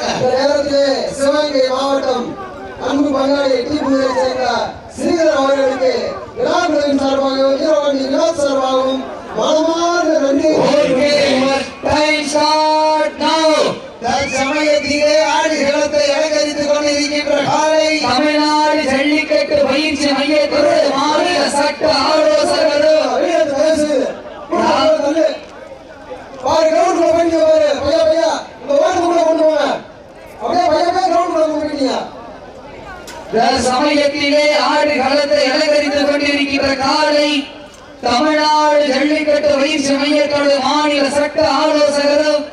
இந்த நேரத்திலே சிவகங்கை மாவட்டம் அன்பு பங்காளி டிபுவை சேர்ந்த ஸ்ரீதர் அவர்களுக்கு விழாக்குழுவின் சார்பாகவும் வீரவாணி வினோத் சார்பாகவும் மனமார்ந்த நன்றி. தற்சமயத்திலே ஆடுகளத்தை அலங்கரித்துக் கொண்டிருக்கின்ற காலை தமிழ்நாடு ஜல்லிக்கட்டு பயிற்சி மையத்தில் மாநில சட்ட சமயத்திலே ஆடு களத்தை அலங்கரித்துக் கொண்டிருக்கின்ற காலை தமிழ்நாடு ஜல்லிக்கட்டு பயிற்சி மையத்தோடு மாநில சட்ட ஆலோசகரும்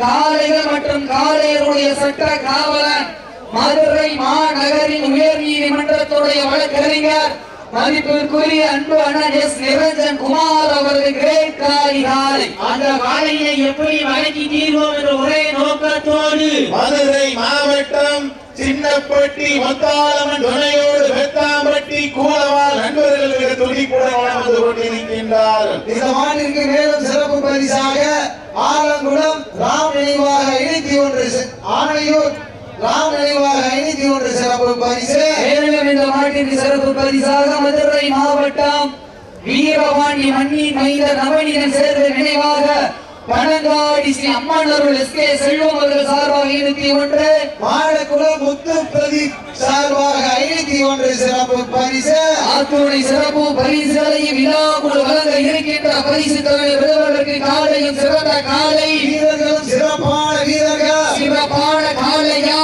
காளைகள் மற்றும் காளையருடைய சட்ட காவலன் மதுரை மாநகரின் உயர் நீதிமன்றத்துடைய வழக்கறிஞர் மதிப்பிற்குரிய அன்பு அண்ணன் எஸ். நிரஞ்சன் குமார் அவரது கிரேட் காளி காலை அந்த காளையை எப்படி வழங்கி தீர்வோம் என்ற ஒரே நோக்கத்தோடு மதுரை மாவட்டம் சின்னப்பட்டி முத்தாளம்மன் துணையோடு வெத்தாம்பட்டி கூலவால் நண்பர்களுக்கு துடிப்புடன் வளம் வந்து கொண்டிருக்கின்றார் இந்த மாநிலத்திற்கு மேலும் சிறப்பு பரிசாக ஆலங்குளம் ராம் நினைவாக இணைத்தி ஒன்று ஆணையூர் ராம் நினைவாக இணைத்தி ஒன்று சிறப்பு பரிசு. மேலும் இந்த மாட்டிற்கு சிறப்பு பரிசாக மதுரை மாவட்டம் வீரவாணி மண்ணின் மைந்த நவனிதன் சேர்ந்த நினைவாக பனங்காடி ஸ்ரீ அம்மன் அருள் எஸ் கே செல்வம் அவர்கள் சார்பாக இருபத்தி ஒன்று மாடக்குளம் முத்து பிரதீப் சார்பாக ஐநூத்தி ஒன்று சிறப்பு பரிசு. ஆத்தூரை சிறப்பு பரிசுகளை விழாக்குழு வழங்க இருக்கின்ற பரிசு தொகை விருதுகளுக்கு காலையும் சிறந்த காலை. வீரர்களும் சிறப்பான வீரர்கள். சிறப்பான காலையா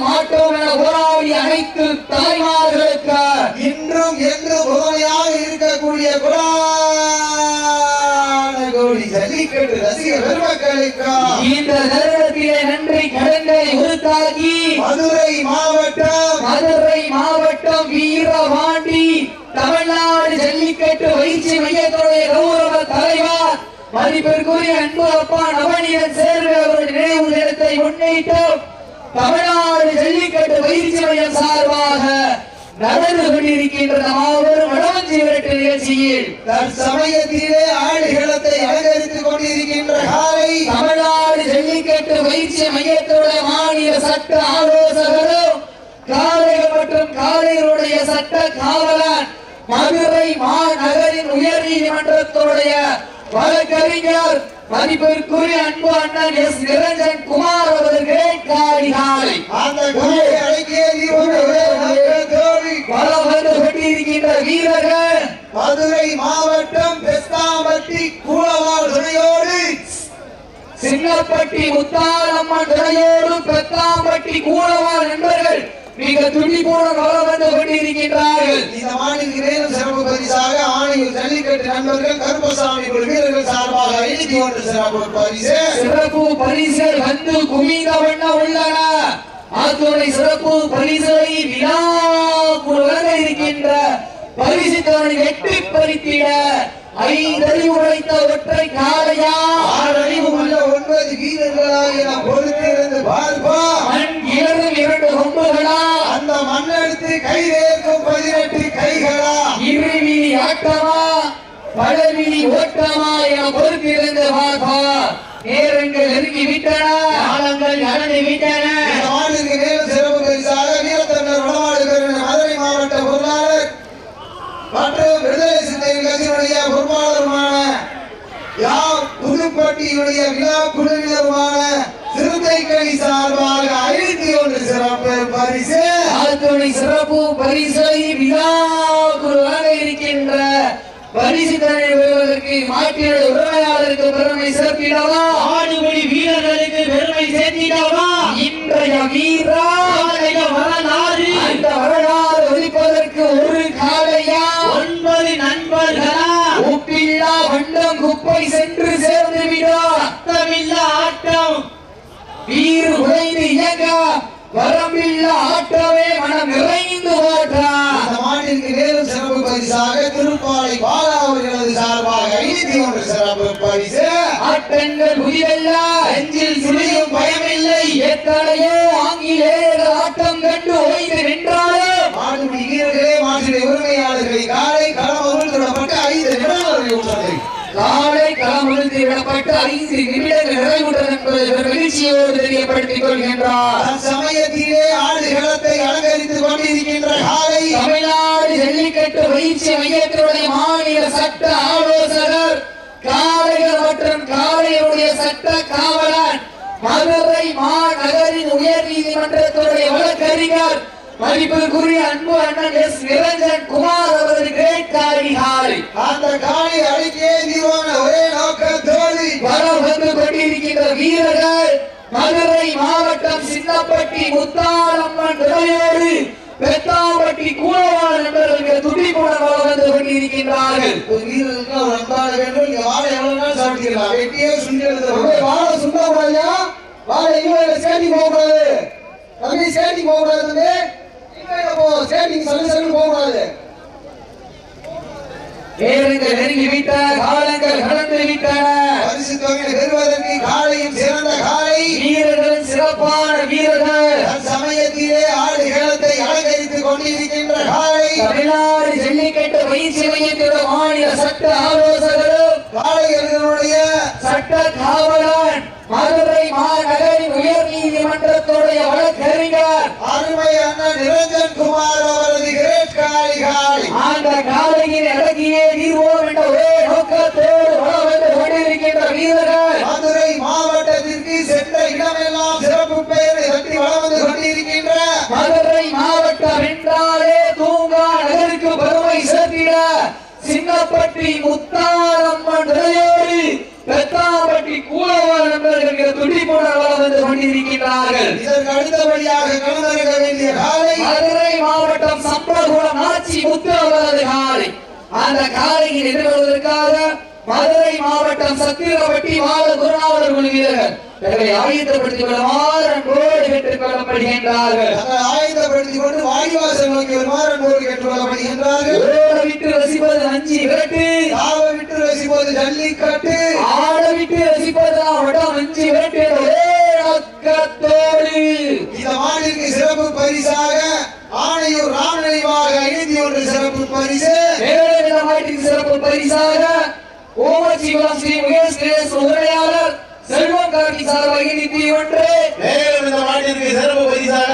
மாட்டோம் என போராடி அனைத்து தாய்மார்களுக்கு இன்றும் என்றும் உதவியாக இருக்கக்கூடிய குரான கோடி ஜல்லிக்கட்டு ரசிகர் பெருமக்களுக்கு? இந்த தருணத்திலே நன்றி கடன்களை உருத்தாக்கி மதுரை மாவட்டம். மதுரை மாவட்டம் வீரவாண்டி தமிழ்நாடு ஜல்லிக்கட்டு பயிற்சி மையத்துடைய கௌரவ தலைவர் மதிப்பிற்குரிய அன்பு அப்பா நவனியன் சேர்வை அவர்கள் நினைவு தினத்தை முன்னிட்டு தமிழ்நாடு ஜல்லிக்கட்டு பயிற்சி மையம் சார்பாக நடந்து கொண்டிருக்கின்ற மாபெரும் வடவஞ்சி விரட்டு நிகழ்ச்சியில் தற்சமயத்திலே ஆடுகளத்தை அலங்கரித்துக் கொண்டிருக்கின்ற காலை தமிழ்நாடு ஜல்லிக்கட்டு பயிற்சி மையத்துடைய மாநில சட்ட ஆலோசகரும் காளைகள் மற்றும் காளையருடைய சட்ட காவலன் மதுரை மாநகரின் உயர் நீதிமன்றத்துடைய வழக்கறிஞர் மதிப்பிற்குரிய அன்பு அண்ணன் எஸ். நிரஞ்சன் குமார் அவர்கள் காளி காலை. அந்த காலை அடக்கிய தீபங்கள் தோழி வலம் வந்து கொண்டிருக்கின்ற வீரர்கள். மதுரை மாவட்டம் பெஸ்தாம்பட்டி கூலவாள் துணையோடு. சின்னப்பட்டி முத்தாலம்மன் துணையோடு பெத்தாம்பட்டி கூடவாள் நண்பர்கள். மிக துடிப்புடன் வளம் வந்து கொண்டிருக்கின்றார்கள். இந்த மாநில மேலும் சிறப்பு பரிசாக ஆணையூர் ஜல்லிக்கட்டு நண்பர்கள் கருப்பசாமி வீரர்கள் சார்பாக ஐநூத்தி ஒன்று சிறப்பு பரிசு. சிறப்பு பரிசுகள் வந்து குவிந்த வண்ண உள்ளன. அத்துணை சிறப்பு பரிசுகளை விழா வழங்க இருக்கின்ற பரிசு தவணை வெற்றி பறித்திட ஐந்தறிவு உழைத்த ஒற்றை காளையா? ஆறறிவு உள்ள ஒன்பது வீரர்களாக நாம் பொறுத்திருந்து பார்ப்பா மண் இரண்டு கொம்புகளா? அந்த மண்ணெடுத்து கைதேர்க்கும் பதினெட்டு கைகளா? இருவிழி ஆட்டமா? பழவிழி ஓட்டமா என பொறுத்திருந்து பார்ப்பா. நேரங்கள் நெருங்கி விட்டன காலங்கள் கடந்து விட்டன. மாநிலத்துக்கு மேலும் சிறப்பு பரிசாக வீரத்தமிழர் வடமாடு பெருமை மதுரை மாவட்ட பொருளாளர் மற்றும் விடுதலை சிந்தையின் கட்சியினுடைய பொறுப்பாளருமான யார் புதுப்பட்டியுடைய விழா குழுவினருமான ஒன்று சிறப்பு பரிசு அத்துணை சிறப்பு பரிசை விழா குழுவாக இருக்கின்ற பரிசு தன்னை பெறுவதற்கு மாற்றிட உரிமையாளருக்கு பெருமை சிறப்பிடவா ஆடுபடி வீரர்களுக்கு பெருமை சேர்த்திடவா? இன்றைய வீரா வரலாறு. அந்த வரலாறு ஒழிப்பதற்கு ஒரு காலையா? ஒன்பது நண்பர்களா? உப்பில்லா வண்டம் குப்பை சென்று சேர்ந்து விடா அர்த்தமில்ல ஆட்டம். வீறு உழைந்து இயங்க. வரம்பில்ல ஆட்டமே மனம் நிறைந்து ஓட்டார் இந்த மாட்டிற்கு மேலும் சிறப்பு பரிசாக திருப்பாலை பாலா அவர்களது சார்பாக ஐநூத்தி ஒன்று சிறப்பு பரிசு. ஆட்டங்கள் புதிதல்ல விடப்பட்ட ஐந்து நிமிடங்கள் நிறைவுற்றது என்பதை இவர் மகிழ்ச்சியோடு தெரியப்படுத்திக் கொள்கின்றார். சமயத்திலே ஆடு களத்தை அலங்கரித்துக் கொண்டிருக்கின்ற காலை தமிழ்நாடு ஜல்லிக்கட்டு பயிற்சி மையத்தினுடைய மாநில சட்ட ஆலோசகர் காளைகள் மற்றும் காளையருடைய சட்ட காவலர் மதுரை மாநகரின் உயர் நீதிமன்றத்துடைய வழக்கறிஞர் மதிப்பிற்குரிய அன்பு அண்ணன் எஸ் நிரஞ்சன் குமார் அவரது கிரேட் காரி காலை. அந்த காலை அழைக்கே தீவான ஒரே நோக்கத்தோடு வரம் வந்து கொண்டிருக்கின்ற வீரர்கள் மதுரை மாவட்டம் சின்னப்பட்டி முத்தாளம்மன் துறையோடு பெத்தாம்பட்டி கூடவாள் நண்பர்கள் துடிப்புடன் வளம் வந்து கொண்டிருக்கின்றார்கள். ஒரு அன்பான வேண்டும் நீங்க வாழை எவ்வளவு நாள் வெட்டியே வாழை சுண்ட வாழை இவங்க ஸ்கேட்டிங் போக கூடாது தம்பி ஸ்கேட்டிங் போக நேரங்கள் நெருங்கி விட்டன காலங்கள் கடந்து விட்டன. பரிசு தொகையை பெறுவதற்கு காலையும் சிறந்த காலை. வீரர்கள் சிறப்பான வீரர்கள். சமயத்திலே ஆடு களத்தை அலங்கரித்துக் கொண்டிருக்கின்ற காலை. தமிழ்நாடு ஜல்லிக்கட்டு பயிற்சி மையத்தினுடைய மாநில சட்ட ஆலோசகரும் காளைகளுடைய சட்ட காவலர் நீதிமன்றத்துடைய வழக்கறிஞர் அருமை அண்ணன் நிரஞ்சன் குமார் அவரது கிரேட் காலை காலை அந்த காலையில் அடங்கியே தீர்வோம் என்ற ஒரே நோக்கத்தோடு வளம் வந்து கொண்டிருக்கின்ற வீரர்கள். இதற்கு அடுத்தபடியாக களமிறங்க வேண்டிய காலை மதுரை மாவட்டம் சம்பளகுளம் ஆட்சி முத்திரவரது காலை. அந்த காலையில் எதிர்கொள்வதற்காக மதுரை மாவட்டம் சத்திரப்பட்டி மாவட்ட குருநாதர் குழு வீரர்கள் தங்களை ஆயத்தப்படுத்திக் கொள்ளுமாறு அன்போடு கேட்டுக் கொள்ளப்படுகின்றார்கள். தங்களை ஆயத்தப்படுத்திக் கொண்டு வாடிவாசல் நோக்கி வருமாறு அன்போடு கேட்டுக் கொள்ளப்படுகின்றார்கள். விட்டு ரசிப்பது அஞ்சு விரட்டு. தாவ விட்டு ரசிப்பது ஜல்லிக்கட்டு. ஆட விட்டு ரசிப்பது அவடம் அஞ்சு விரட்டு. பரிசாக ஆணையூர் ராமநிலைவாக ஐநூத்தி ஒன்று சிறப்பு பரிசு. சிறப்பு பரிசாக ஓமச்சிவம் ஸ்ரீ முகேஷ் கிரேஸ் உரையாளர் செல்வம் கார்த்தி சார்பாக நிதி ஒன்று. இந்த மாட்டிற்கு சிறப்பு பரிசாக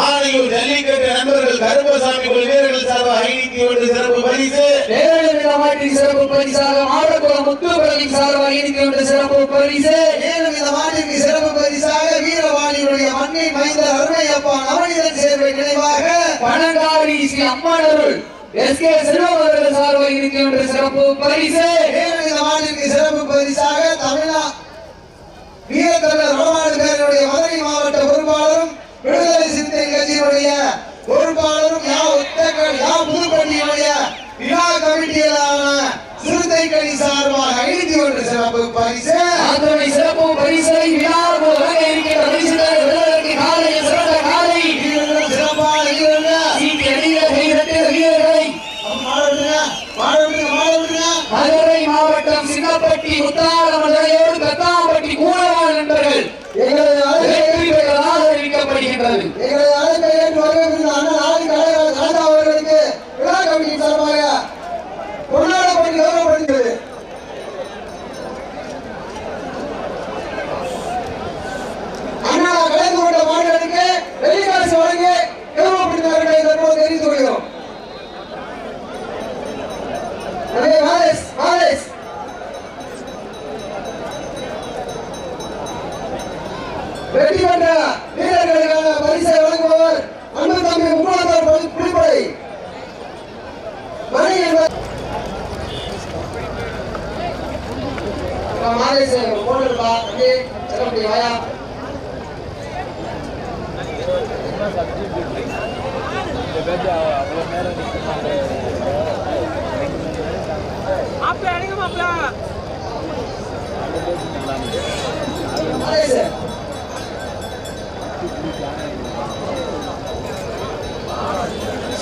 ஆணையூர் ஜல்லிக்கட்டு நண்பர்கள் கருப்பசாமி குழு வீரர்கள் சார்பாக ஐநூத்தி ஒன்று சிறப்பு பரிசு. மேலும் மாட்டின் சிறப்பு பரிசாக மாடக்குளம் முத்துப்படலின் சார்பாக நிதி ஒன்று சிறப்பு பரிசு. இந்த மாநிலக்கு சிறப்பு வீரவாணியுடைய மண்ணை மைந்த அருமையப்பா நவநீதன் சேர்வை நினைவாக பணங்காரி ஸ்ரீ அம்மானருள் எஸ் கே செல்வம் அவர்கள் சார்பாக ஒன்று சிறப்பு பரிசு. சிறப்பு பரிசாக தமிழ்நா வீரத்தமிழர் பேரனுடைய மதுரை மாவட்ட பொறுப்பாளரும் விடுதலை சிறுத்தை கட்சியினுடைய பொறுப்பாளரும் யா உத்தகர் யா புதுப்பட்டியினுடைய விழா கமிட்டியிலான சிறுத்தை கணி சார்பாக ஐநூத்தி ஒன்று சிறப்பு பரிசு. சிறப்பு பரிசை விழாவில்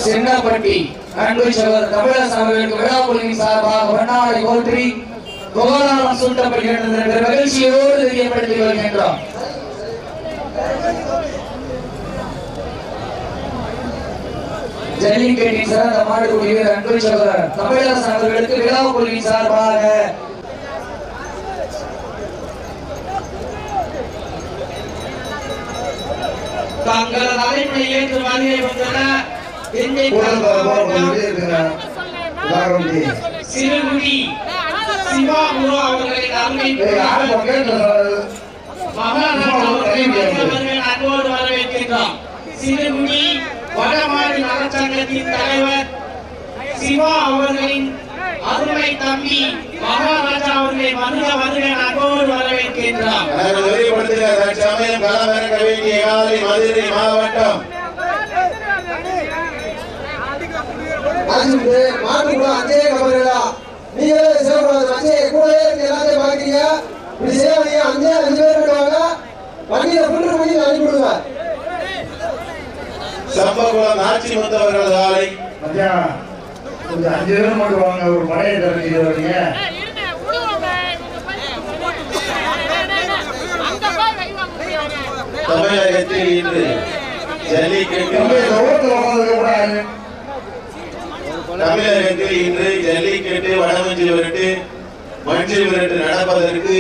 சின்னப்பட்டி அன்பு சோழர் தமிழர் சபைகளுக்கு விழாக்குழுவின் சார்பாக பொன்னாளை போற்றி கோலாரம் சூட்டப்படுகின்றது என்ற மகிழ்ச்சியோடு தெரியப்படுத்தி வருகின்றோம் ஜல்லிக்கட்டின் சிறந்த மாடு வீரர் அன்பு சகோதரர். தமிழரசு அவர்களுக்கு விழா குழுவின் சார்பாக தங்களது அழைப்பை ஏற்று வருகை வந்துள்ள சிறுகுடி சிவா குரு அவர்களின் அருமை மகாராஜா அவர்களை அன்போடு வரவேற்கின்றோம். சிறுகுடி வடமாடு நலச்சங்கத்தின் தலைவர் சிவா அவர்களின் அருமை தம்பி மகாராஜா அவர்களை வருக வருக வேண்டிய காலை மதுரை மாவட்டம். அஞ்சு மாட்டு கூட அஞ்சே கபர்களா? நீங்களே சேவக்கூடாது அஞ்சே கூடவே இருந்து எல்லாத்தையும் பாக்குறீங்க இப்படி சேவனீங்க அஞ்சே அஞ்சு பேர் விடுவாங்க வண்டியில பில்லர் பண்ணி அனுப்பி விடுங்க சம்பகுளம் ஆட்சி காலை மச்சான், கொஞ்சம் அஞ்சு பேரும் மட்டும் வாங்க ஒரு மழையை திறந்து வரீங்க தமிழகத்தில் இன்று ஜல்லிக்கட்டு. தமிழகத்தில் இன்று ஜல்லிக்கட்டு வடமஞ்சு விரட்டு மஞ்சள் விரட்டு நடப்பதற்கு